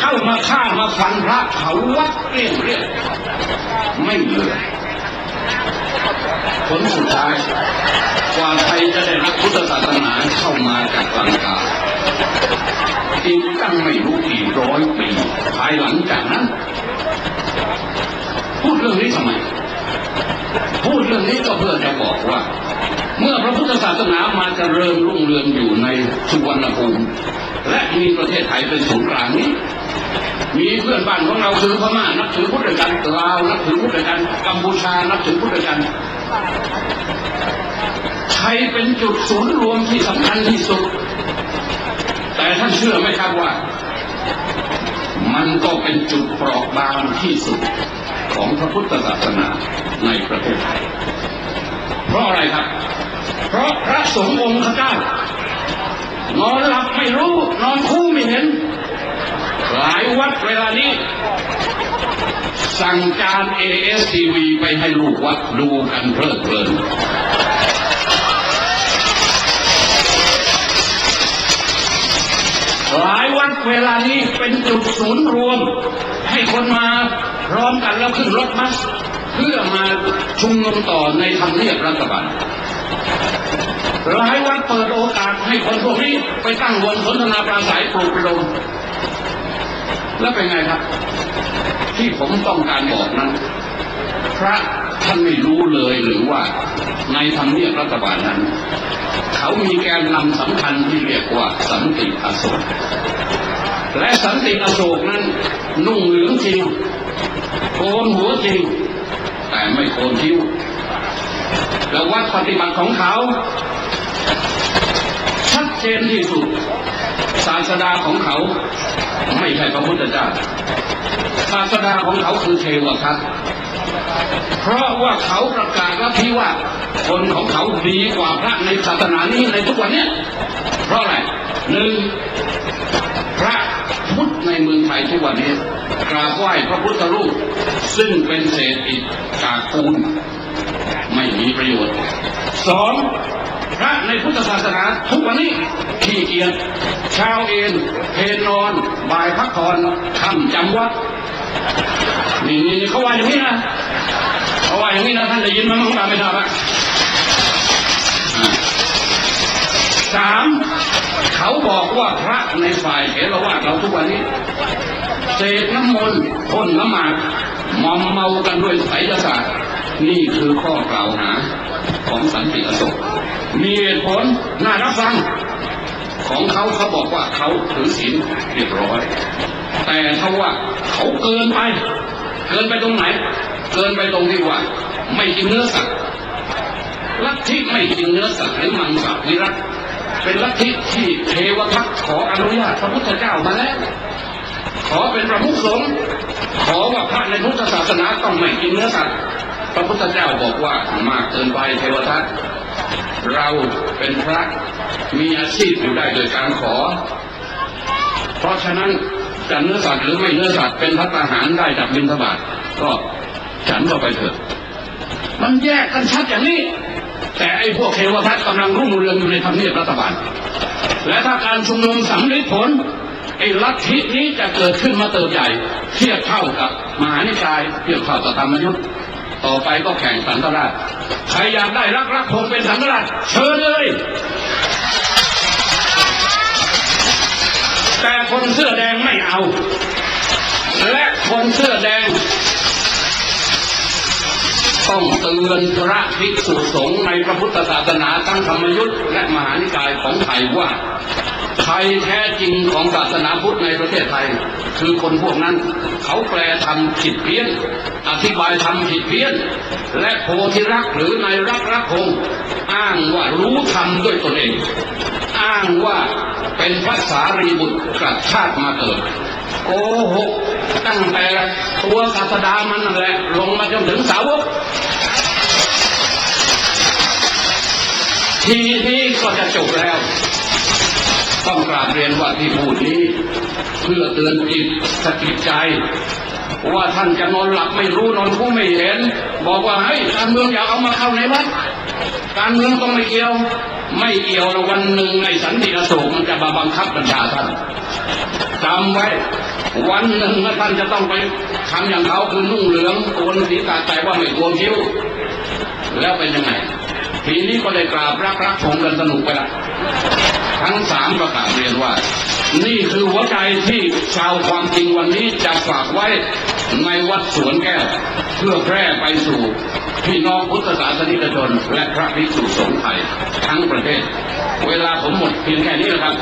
เข้ามาฆ่ามาฟันพระเขาวัดเกลี้ยงเกลี้ยงไม่เหลือผลสุดท้ายกว่าไทยจะได้รับพุทธศาสนาเข้ามาจากลังกาอีกตั้งไม่รู้กี่ร้อยปีภายหลังจากนั้น พูดเรื่องนี้ทำไมพูดเรื่องนี้ก็เพื่อจะบอกว่า เมื่อพระพุทธศาสนามาเจริญรุ่งเรืองอยู่ในสุวรรณภูมิและมีประเทศไทยเป็นศูนย์กลางนี้ มีเพื่อนบ้านของเราคือพม่านับถือพุทธกันลาวนับถือพุทธกันกัมพูชานับถือพุทธกันไทยเป็นจุดศูนย์รวมที่สำคัญที่สุด แต่ท่านเชื่อไหมครับว่า มันก็เป็นจุดเปราะบางที่สุดของพระพุทธศาสนาในประเทศไทย เพราะอะไรครับ เพราะพระสงฆ์องค์ข้าเจ้านอนหลับไม่รู้ นอนคู่ไม่เห็น วัดเวลานี้ สั่งการ ASTV ไปให้ลูกวัดดูกันเพลิดเพลินหลายวัดเวลานี้เป็นจุดศูนย์รวม ให้คนมาพร้อมกันแล้วขึ้นรถบัสเพื่อมาชุมนุมต่อในทำเนียบรัฐบาลหลายวัดเปิดโอกาสให้คนพวกนี้ไปตั้งวงสนทนาปราศัยปลุกระดม แล้วเป็นไงครับ ที่ผมต้องการบอกนั้น พระท่านไม่รู้เลยหรือว่าในทำเนียบรัฐบาลนั้น เขามีแกนนำสำคัญที่เรียกว่าสันติอโศกและสันติอโศกนั้น นุ่งเหลืองจริงโกนหัวจริง แต่ไม่โกนคิ้วและวัดปฏิบัติของเขา ชัดเจนที่สุด ศาสดาของเขา ไม่ใช่พระพุทธเจ้าศาสดาของเขาคือเทวทัตเพราะว่าเขาประกาศลัทธิว่า คนของเขาดีกว่าพระในศาสนานี้ในทุกวันนี้เพราะอะไรหนึ่งพระพุทธในเมืองไทยทุกวันนี้กราบไหว้พระพุทธรูป ซึ่งเป็นเศษอิฐกากปูนไม่มีประโยชน์สอง พระในพุทธศาสนาทุกวันนี้ขี้เกียจเช้าเอนเพนนอนบ่ายพักผ่อนคำจำวัดนี่นี่เขาว่าอย่างนี้นะเพราว่าอย่างนี้นะท่านได้ยินมาบ้งไหมไม่ทราบอะอ่าสามเขาบอกว่าพระในฝ่ายเถรวาทเราทุกวันนี้เสกน้ำมนต์พ่นน้ำหมากมอมเมากันด้วยไสยศาสตร์นี่คือข้อกล่าวหาของสันติอโศก มีเหตุผลน่ารับฟัง ของเขาเขาบอกว่าเขาถือศีลเรียบร้อย แต่เขาว่าเขาเกินไป เกินไปตรงไหน เกินไปตรงที่ว่า ไม่กินเนื้อสัตว์ลัทธิไม่กินเนื้อสัตว์หรือมังสวิรัตเป็นลัทธิที่เทวทัตขออนุญาตพระพุทธเจ้ามาแล้วขอเป็นประมุขสงฆ์ขอว่าพระในพุทธศาสนาต้องไม่กินเนื้อสัตว์พระพุทธเจ้าบอกว่ามากเกินไปเทวทัต เราเป็นพระมีอาชีพอยู่ได้โดยการขอ เพราะฉะนั้นจะเนื้อสัตว์หรือไม่เนื้อสัตว์เป็นพัฒหารได้จากบิณฑบาตก็ฉันก็ไปเถอะ มันแยกกันชัดอย่างนี้ แต่ไอ้พวกเทวทัตกำลังรุ่งเรืองอยู่ในทำเนียบรัฐบาล และถ้าการชุมนุมสำเร็จผลไอ้ลัทธินี้จะเกิดขึ้นมาเติบใหญ่ เทียบเท่ากับมหานิกายเทียบเท่ากับธรรมยุทธ์ ต่อไปก็แข่งสันตราชใครอยากได้รักรักผมเป็นสันตราชเชิญเลย แต่คนเสื้อแดงไม่เอา และคนเสื้อแดง ต้องเตือนพระภิกษุสงฆ์ในพระพุทธศาสนาทั้งธรรมยุทธและมหานิกายของไทยว่า ไทยแท้จริงของศาสนาพุทธในประเทศไทย คือคนพวกนั้น เขาแปลทำผิดเพี้ยน อธิบายทำผิดเพี้ยน และโพธิรักหรือในรักรักคงอ้างว่ารู้ธรรมด้วยตนเอง อ้างว่าเป็นพระสารีบุตรกลับชาติมาเกิดโกหกตั้งแต่ตัวศาสดามันนั่นแหละ ลงมาจนถึงสาวกทีนี้ก็จะจบแล้ว ต้องกราบเรียนว่าที่พูดนี้ เพื่อเตือนจิตสกิดใจ ว่าท่านจะนอนหลับไม่รู้นอนคู่ไม่เห็น บอกว่าเฮ้ยการเมืองอย่าเอามาเข้าในวัดการเมืองต้องไม่เกี่ยว ไม่เอี่ยวและวันหนึ่งในสันติอโศกมันจะมาบังคับบัญชาท่านจำไว้ วันหนึ่งท่านจะต้องไปทำอย่างเขาคือนุ่งเหลืองโกนศีรษะแต่ว่าไม่โกนคิ้วแล้วเป็นยังไงทีนี้ก็ได้กราบรักรักชมกันสนุกไปละ ทั้งสามประกาศเรียนว่า นี่คือหัวใจที่ชาวความจริงวันนี้จะฝากไว้ในวัดสวนแก้ว เพื่อแพร่ไปสู่พี่น้องพุทธศาสนิกชนและพระภิกษุสงฆ์ไทยทั้งประเทศ เวลาผมหมดเพียงแค่นี้นะครับ